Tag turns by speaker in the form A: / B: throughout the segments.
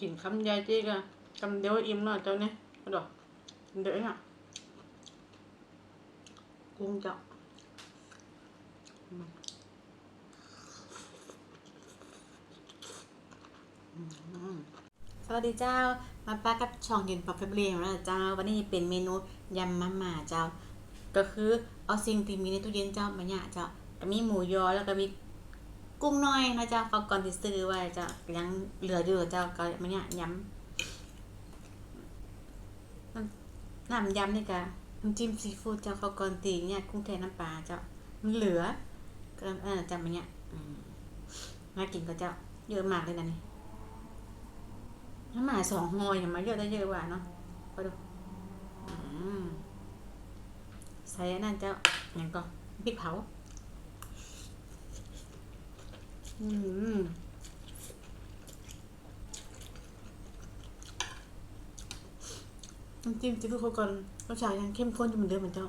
A: กินคำใหญ่จีกะคำเดียวอิ่มเนาะเจ้าเนี่ยกระดอกเดี๋ยวน่ะกุ้งจ้าอืม
B: สวัสดีเจ้า มาป้ากับช่องเย็นปอบเฟบรีของเราเจ้า วันนี้เป็นเมนูยำมาม่าเจ้า ก็คือเอาสิ่งที่มีในตู้เย็นเจ้ามาเนี่ยเจ้าก็มีหมูยอแล้วก็มี กุ้งน้อยนะจ้าเขาก่อนที่ซื้อไว้จ้ายังเหลืออยู่จ้าก็มาเนี่ยย้ำน้ำยำนี่ก็น้ำจิ้มซีฟู้ดเจ้าเขาก่อนตีเนี่ยกุ้งแทนน้ำปลาเจ้ามันเหลือก็เออจำมาเนี่ยมากินก็เจ้าเยอะมากเลยนะนี่น้ำหมาสองหอยอย่ามาเยอะได้เยอะกว่าเนาะไปดูใส่อันนั่นเจ้าอย่างก็พริกเผา อืมน้ำจิ้มจิ้มเขาก่อนรสชาติยังเข้มข้นอยู่เหมือนเดิมเหมือนเจ้า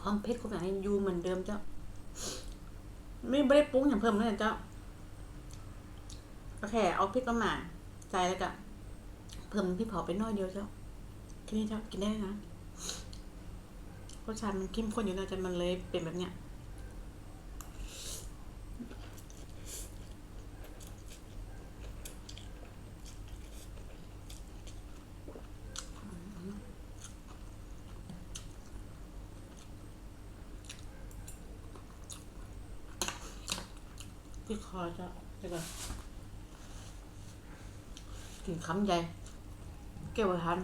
B: ความเผ็ดของอย่างนี้อยู่เหมือนเดิมเจ้าไม่ไม่ได้ปรุงอย่างเพิ่มเลยเจ้าก็แค่เอาพริกมาหมาใส่แล้วก็เพิ่มพริกเผาไปน้อยเดียวเจ้าแค่นี้เจ้ากินได้นะรสชาติมันเข้มข้นอยู่นะจนมันเลยเป็นแบบเนี้ย พริกคอจ้าเดี๋ยวก่อนกินคำใหญ่เก็บไว้ทัน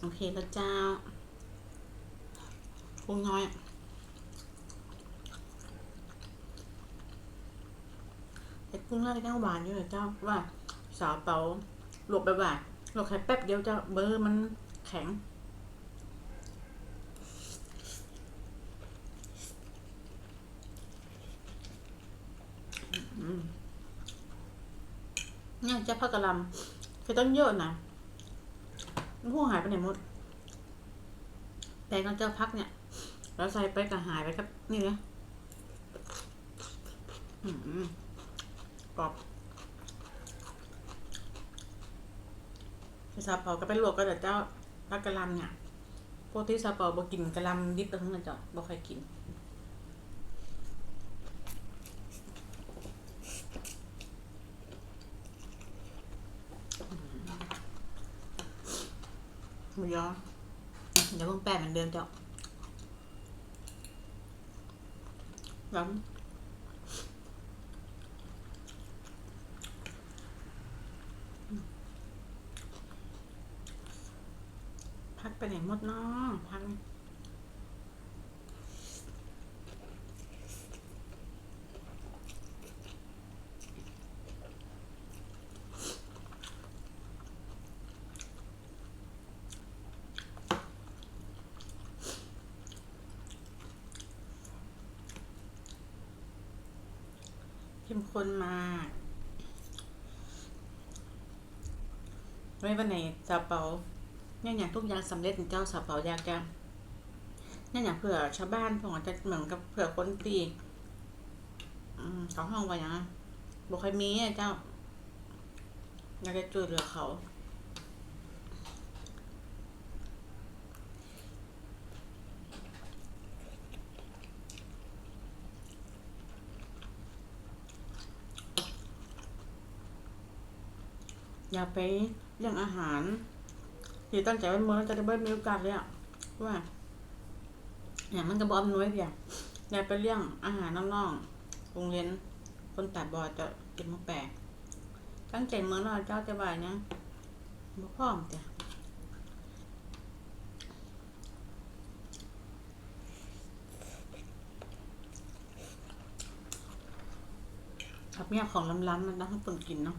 B: โอเคแล้วเจ้ากุ้งน้อยแต่กุ้งน้อยก็ยังหวานอยู่เลยเจ้าว่า สาวเปาลวกแบบว่าลวกแค่แป๊บเดียวจ้าเบอร์มันแข็ง เนี่ยเจ้าพักกะลำคือต้องเยอะนะพวกหายไปไหนหมดแต่ก็เจ้าพักเนี่ย แล้วใส่ไปก็หายไปกับ นี่เลยกรอบ ซาเปาก็ไปลวกก็แต่เจ้าพักกะลำเนี่ยพวกที่ซาเปาบ่กินกะลำดิบทั้งนั้นเจ้าบ่ค่อยกินหมูยอเดี๋ยวเพิ่งแปะเหมือนเดิมเจ้าแล้ว ไปไหนหมดเนาะพักนี่เข้มข้นมากไม่วันไหนซาเปา เนี่ยอย่างทุกอย่างสำเร็จของเจ้าซาวเปายากจะเนี่ยอย่างเผื่อชาวบ้านพวกจะเหมือนกับเผื่อคนตีอืมเขาห้องไว้ย่างนั้นบอกใครมีเจ้าอยากจะช่วยเหลือเขาอย่าไปเรื่องอาหาร ที่ตั้งใจไว้เมื่อจะได้ไม่มีโอกาสเลยอะว่าอย่างมันกระบอกน้อยเดียวอย่าไปเรื่องอาหารน้องๆโรงเรียนคนตัดบอดจะกินมาแปลกตั้งใจเมื่อเราเจ้าจะบ่ายเนี่ยบ่พร้อมจ้ะครับเนี่ยของล้ำๆมันต้องให้คนกินเนาะ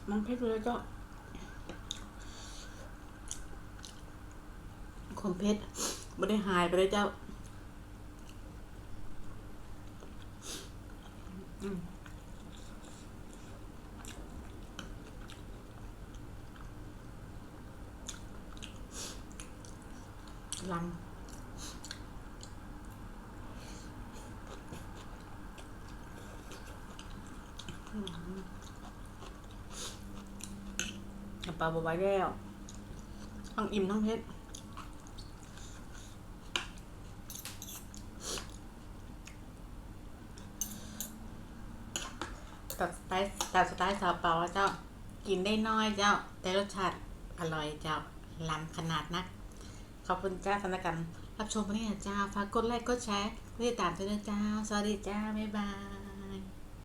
B: ไปถึงเกิงจ่าเลยเหรอเจ้าเนี่ย
A: กุ้งกับหวานดิมันเผ็ดเลยเจ้าความเผ็ดไม่ได้หายไปเลยเจ้าลำอืมำ ปลาบวไหว้แล้วทั้งอิ่มทั้งเผ็ดตัดสไตล์แตัดสไตล์ซาเปาเจ้ากินได้น้อยเจ้า แต่รสชาติอร่อยเจ้าล้ำขนาดนัก ขอบคุณเจ้าสำหรับการรับชมวันนี้นะเจ้า ฝากกดไลค์กดแชร์กดติดตามด้วยนะเจ้า สวัสดีเจ้า บ๊ายบาย